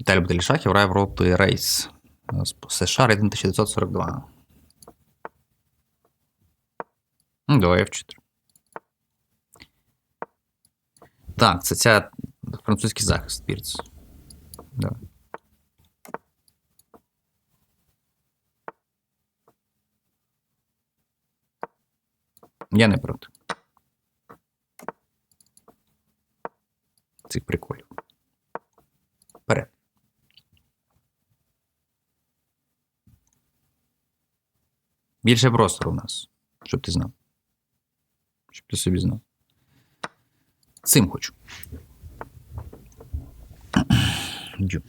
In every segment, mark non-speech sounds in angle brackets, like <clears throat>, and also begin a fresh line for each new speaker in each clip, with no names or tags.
Віталій Баталішахів грає в роти Рейс. США рейтинг 1942. Ну, давай F4. Так, це ця французький захист Пірц. Я не проти. Цих приколів. Вперед. Більше простору у нас, щоб ти знав. Щоб ти собі знав. Цим хочу. Дю.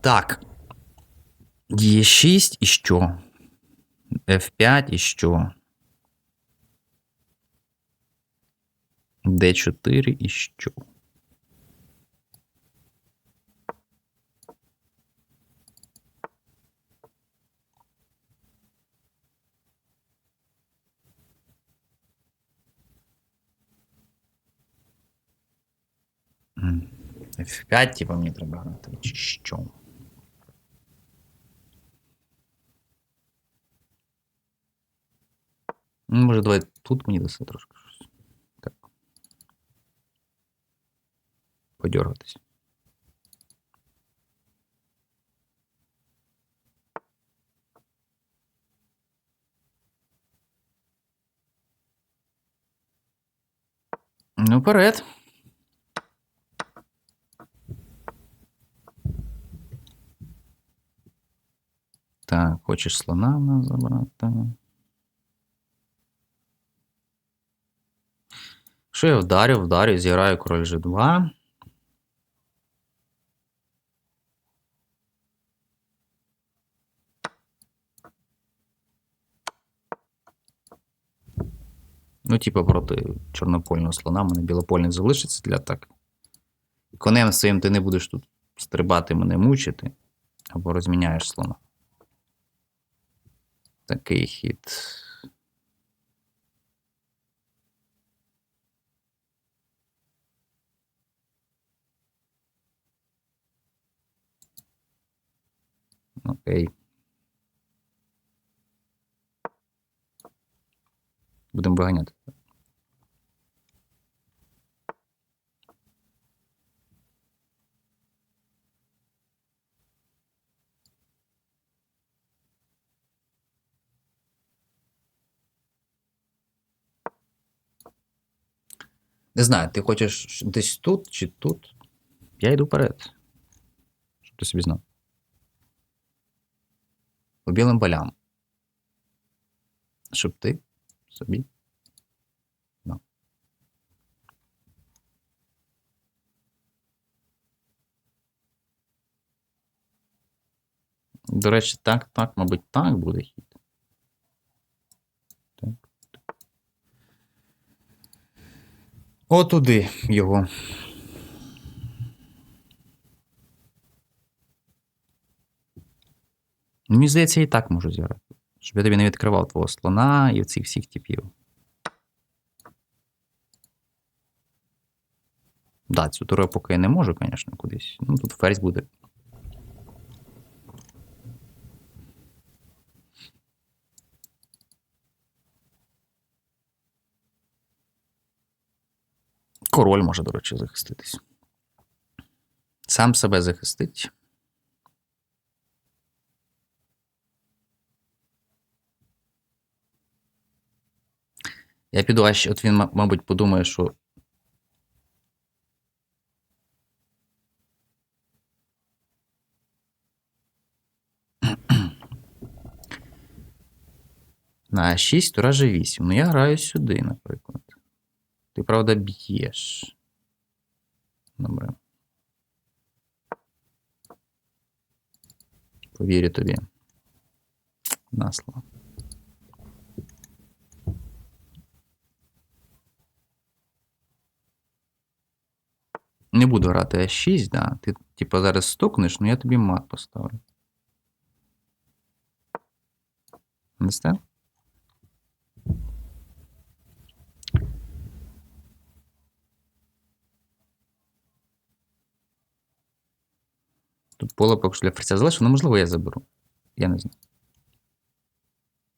Так. Є 6 і що? F5 і що? D4 і що? М, F5, типа, мені треба грати, чи що? Ну, Може, давай тут мені даси трошки Подергатись. Ну, вперед. Так, хочеш слона в нас забрати. Що я вдарю, вдарю, зіграю король G2. Ну, типа, проти чорнопольного слона, мене білопольний залишиться для атаки. Конем своїм ти не будеш тут стрибати мене мучити, або розміняєш слона. Такий хід. Окей. Будемо виганяти. Не знаю, ти хочеш десь тут чи тут? Я йду вперед. Щоб ти собі знав. По білим полям. Щоб ти собі. знав. До речі, так, так, мабуть, так буде хід. Так. Отуди його. Мені здається, і так можу зіграти. Щоб я тобі не відкривав твого слона і цих всіх типів. Да, цю туру я поки не можу, звісно, кудись. Ну, тут ферзь буде. Король може, до речі, захиститись. Сам себе захистить. Я піду, аж от він, ма- мабуть, подумає, що. <clears throat> На 6 тура G8. Ну, я граю сюди, наприклад. Ти, правда, б'єш. Добре. Повірю тобі. На слово. Не буду грати А6, да. Ти, типа, зараз стукнеш, ну я тобі мат поставлю. Understand? Тут поле поки що для ферзя залишено, можливо, я заберу. Я не знаю.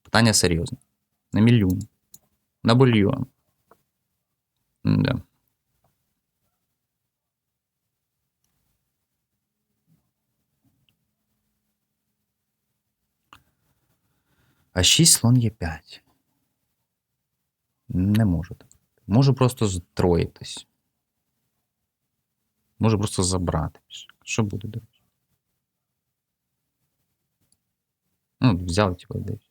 Питання серйозне. На мільйон. На бульйон. Да. А 6 слон є 5. Не можу так. Можу просто зтроїтись. Можу просто забрати. Що буде, до? Ну, взяв, типу, десь.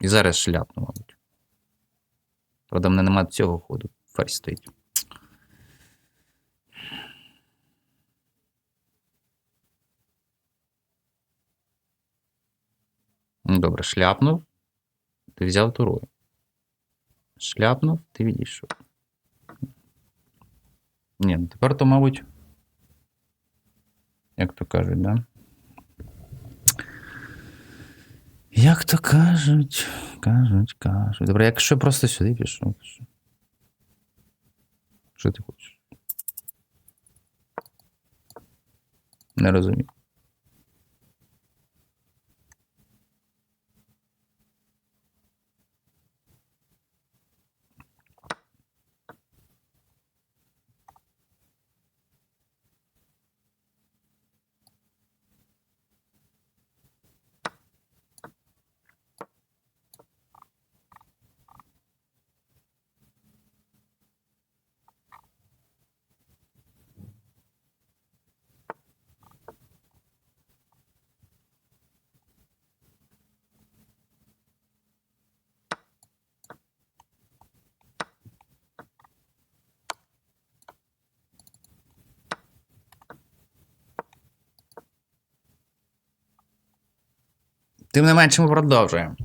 І зараз шляпну, мабуть. Правда, в мене немає цього ходу. Ферзь стоїть. Добре, шляпнув. Ти взяв турою. Шляпнув, ти відійшов. Ні, ну тепер то, мабуть. Як то кажуть, да? Як то кажуть, кажуть, кажуть. Добре, якщо просто сюди пішов. що ти хочеш? Не розумію. Тим не менше, ми продовжуємо.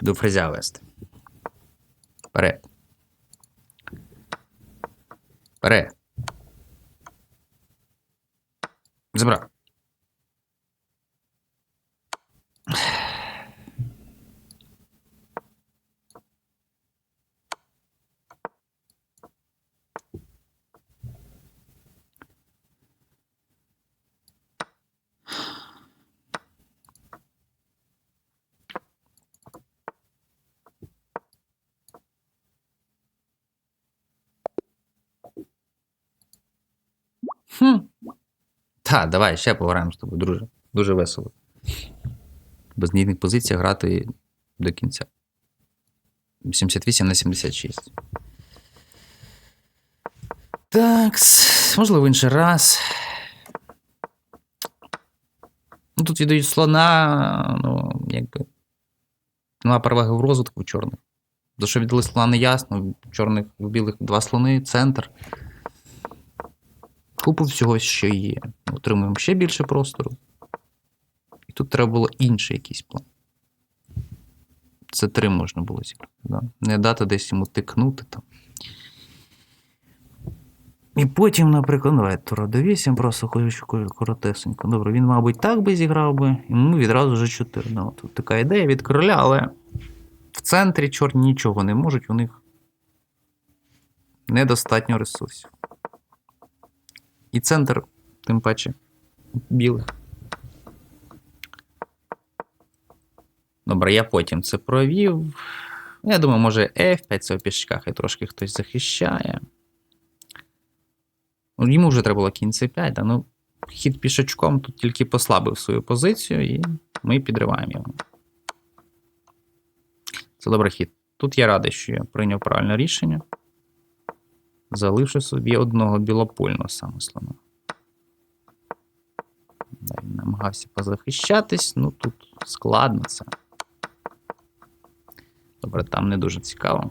До фрезя вести. Вперед. Вперед. Забрав. Та, давай ще пограємо з тобою, друже. Дуже весело. Без нійних позицій грати до кінця. 78 на 76. Так, можливо, інший раз. Ну, тут віддають слона, ну, якби. Нема переваги в розвитку чорних. За що віддали слона не ясно. Чорних, в білих два слони, центр. Купу всього, що є. Отримуємо ще більше простору. І тут треба було інший якийсь план. Це три можна було зіграти. Да? Не дати десь йому тикнути там. І потім, наприклад, давай тура до 8, просто хочу коротесенько. Добре, він, мабуть, так би зіграв би, і ми відразу вже 4. Ну, тут така ідея від короля, але в центрі чорні нічого не можуть, у них недостатньо ресурсів. І центр, тим паче, білих. Добре, я потім це провів. Я думаю, може F5 це в пішках і трошки хтось захищає. Ну, Йому вже треба було кінь C5, да? ну хід пішачком тут тільки послабив свою позицію, і ми підриваємо його. Це добрий хід. Тут я радий, що я прийняв правильне рішення. Залишу собі одного білопольного саме слона. Далі намагався позахищатись, ну тут складно це. Добре, там не дуже цікаво.